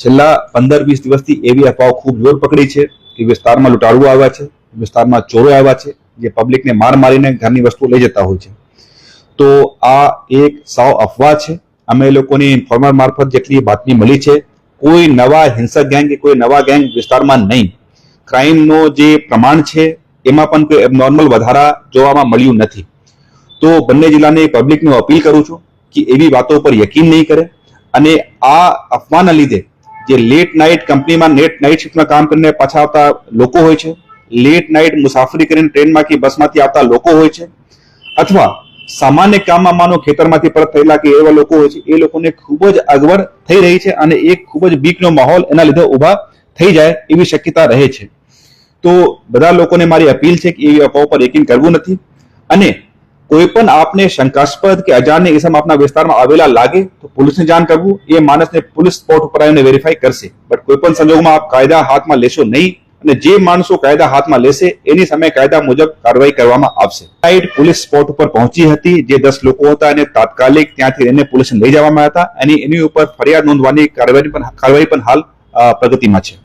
છેલ્લા પંદર વીસ દિવસથી એવી અફવાઓ ખૂબ જોર પકડી છે કે વિસ્તારમાં લૂંટારુઓ આવ્યા છે, વિસ્તારમાં ચોરો આવ્યા છે, જે પબ્લિકને માર મારીને ઘરની વસ્તુઓ લઈ જતા હોય છે. તો આ એક સાવ અફવા છે. અમે લોકોની ઇન્ફોર્મર મારફત જેટલી બાતમી મળી છે, કોઈ નવા હિંસક ગેંગ કે કોઈ નવા ગેંગ વિસ્તારમાં નહીં. ક્રાઇમનો જે પ્રમાણ છે, એમાં પણ કોઈ એબનોર્મલ વધારા જોવામાં મળ્યું નથી. તો બંને જિલ્લાની પબ્લિકને અપીલ કરું છું કે એવી વાતો પર યકીન નહીં કરે. અને આ અફવાના લીધે જે લેટ નાઇટ કંપનીમાં નેટ નાઇટ શિફ્ટમાં કામ કરીને પાછા આવતા લોકો હોય છે. લેટ નાઇટ મુસાફરી કરીને ટ્રેનમાં કે બસમાંથી આવતા લોકો હોય છે. અથવા સામાન્ય કામમાં માનો ખેતરમાંથી પરત થયેલા કે એવા લોકો હોય છે, એ લોકોને ખૂબ જ અગવડ થઈ રહી છે અને એક ખૂબ જ બીકનો માહોલ એના લીધે ઊભા થઈ જાય એવી શક્યતા રહે છે. તો બધા લોકોને મારી અપીલ છે કે એવી અફવાઓ પર યકીન કરવું નથી. અને કોઈ પણ આપને શંકાસ્પદ કે અજાણ્ય ઇસમ આપના વિસ્તારમાં આવેલા લાગે તો પોલીસને જાણ કરવું. એ માણસને પોલીસ સ્પોટ ઉપર આવીને વેરીફાઈ કરશે. બટ કોઈ પણ સંજોગોમાં આપ કાયદા હાથમાં લેશો નહીં અને જે માણસો કાયદા હાથમાં લેશે, એની સામે કાયદા મુજબ કાર્યવાહી કરવામાં આવશે. રાઈટ પોલીસ સ્પોટ ઉપર પહોંચી હતી. જે દસ લોકો હતા અને તાત્કાલિક ત્યાંથી એને પોલીસને લઈ જવામાં હતા. અને એની ઉપર ફરિયાદ નોંધવાની કાર્યવાહી પણ કાર્યવાહી પણ હાલ પ્રગતિમાં છે.